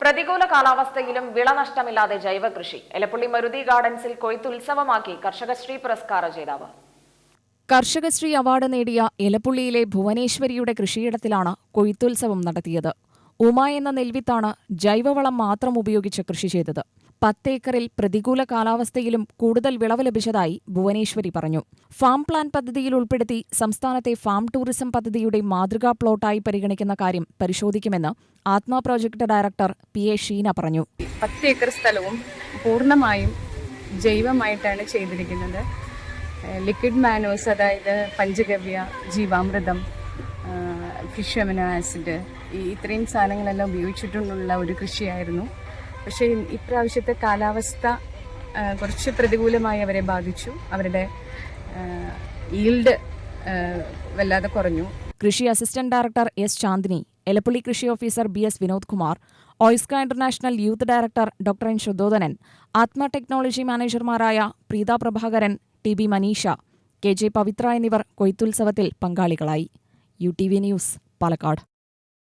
പ്രതികൂല കാലാവസ്ഥയിലും വിളനഷ്ടമില്ലാതെ ജൈവകൃഷി. എലപ്പുള്ളി മരുതി ഗാർഡൻസിൽ കൊയ്ത്തുത്സവമാക്കി കർഷകശ്രീ പുരസ്കാര ജേതാവ്. കർഷകശ്രീ അവാർഡ് നേടിയ എലപ്പുള്ളിയിലെ ഭുവനേശ്വരിയുടെ കൃഷിയിടത്തിലാണ് കൊയ്ത്തുത്സവം നടത്തിയത്. ഉമ എന്ന നെൽവിത്താണ് ജൈവവളം മാത്രം ഉപയോഗിച്ച് കൃഷി ചെയ്തത്. പത്തേക്കറിൽ പ്രതികൂല കാലാവസ്ഥയിലും കൂടുതൽ വിളവ് ലഭിച്ചതായി ഭുവനേശ്വരി പറഞ്ഞു. ഫാം പ്ലാൻ പദ്ധതിയിൽ ഉൾപ്പെടുത്തി സംസ്ഥാനത്തെ ഫാം ടൂറിസം പദ്ധതിയുടെ മാതൃകാ പ്ലോട്ടായി പരിഗണിക്കുന്ന കാര്യം പരിശോധിക്കുമെന്ന് Atma project director P A Sheena പറഞ്ഞു. പത്തേക്കർ സ്ഥലവും പൂർണമായും ജൈവമായിട്ടാണ് ചെയ്തിരിക്കുന്നത്. ലിക്വിഡ് മാനോസ് അതായത് പഞ്ചഗവ്യ ജീവാമൃതം ഫിഷ് അമിനോ ആസിഡ് ഈ ഇത്രയും സാധനങ്ങളെല്ലാം ഉപയോഗിച്ചിട്ടുള്ള ഒരു കൃഷിയായിരുന്നു. പക്ഷേ ഇപ്രാവശ്യത്തെ കാലാവസ്ഥ കുറച്ച് പ്രതികൂലമായി അവരെ ബാധിച്ചു. അവരുടെ ഈൽഡ് വല്ലാതെ കുറഞ്ഞു. കൃഷി assistant director S Chandini Elappully കൃഷി officer B S Vinod Kumar OISCA international youth director doctor N Suddhodhanan Atma technology മാനേജർമാരായ Preetha Prabhakaran T B Manisha K J Pavithra എന്നിവർ കൊയ്ത്തുത്സവത്തിൽ പങ്കാളികളായി. U T V news Palakkad.